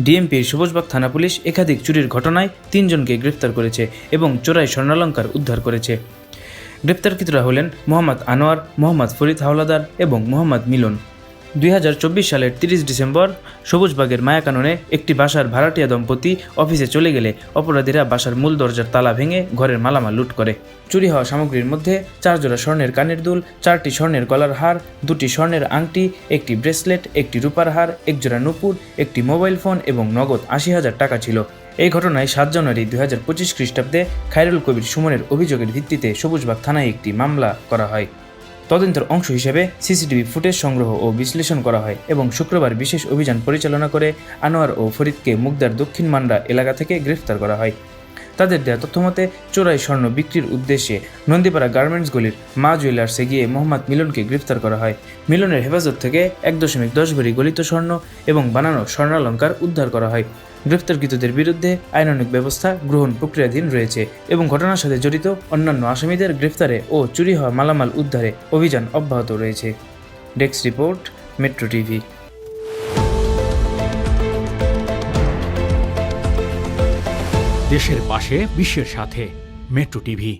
ডিএমপির সবুজবাগ থানা পুলিশ একাধিক চুরির ঘটনায় তিনজনকে গ্রেফতার করেছে এবং চোরাই স্বর্ণালঙ্কার উদ্ধার করেছে। গ্রেপ্তারকৃতরা হলেন মোহাম্মদ আনোয়ার, মোহাম্মদ ফরিদ হাওলাদার এবং মোহাম্মদ মিলন। দুই হাজার চব্বিশ সালের তিরিশ ডিসেম্বর সবুজবাগের মায়াকাননে একটি বাসার ভাড়াটিয়া দম্পতি অফিসে চলে গেলে অপরাধীরা বাসার মূল দরজার তালা ভেঙে ঘরের মালামাল লুট করে। চুরি হওয়া সামগ্রীর মধ্যে চার জোড়া স্বর্ণের কানের দুল, চারটি স্বর্ণের গলার হার, দুটি স্বর্ণের আংটি, একটি ব্রেসলেট, একটি রূপার হার, একজোড়া নুপুর, একটি মোবাইল ফোন এবং নগদ আশি হাজার টাকা ছিল। এই ঘটনায় সাত জানুয়ারি দুই হাজার পঁচিশ খ্রিস্টাব্দে খায়রুল কবির সুমনের অভিযোগের ভিত্তিতে সবুজবাগ থানায় একটি মামলা করা হয়। তদন্তের অংশ হিসেবে সিসিটিভি ফুটেজ সংগ্রহ ও বিশ্লেষণ করা হয় এবং শুক্রবার বিশেষ অভিযান পরিচালনা করে আনোয়ার ও ফরিদকে মুগদার দক্ষিণ মান্ডা এলাকা থেকে গ্রেফতার করা হয়। তাদের দেওয়া তথ্যমতে চোরাই স্বর্ণ বিক্রির উদ্দেশ্যে নন্দীপাড়া গার্মেন্টসগুলির মা জুয়েলার্সে গিয়ে মোহাম্মদ মিলনকে গ্রেফতার করা হয়। মিলনের হেফাজত থেকে এক দশমিক দশ ভরি গলিত স্বর্ণ এবং বানানো স্বর্ণালঙ্কার উদ্ধার করা হয়। গ্রেফতারকৃতদের বিরুদ্ধে আইনানিক ব্যবস্থা গ্রহণ প্রক্রিয়াধীন রয়েছে এবং ঘটনার সাথে জড়িত অন্যান্য আসামিদের গ্রেফতারে ও চুরি হওয়া মালামাল উদ্ধারে অভিযান অব্যাহত রয়েছে। ডেক্স রিপোর্ট, মেট্রো টিভি। দেশের পাশে, বিশ্বের সাথে, মেট্রো টিভি।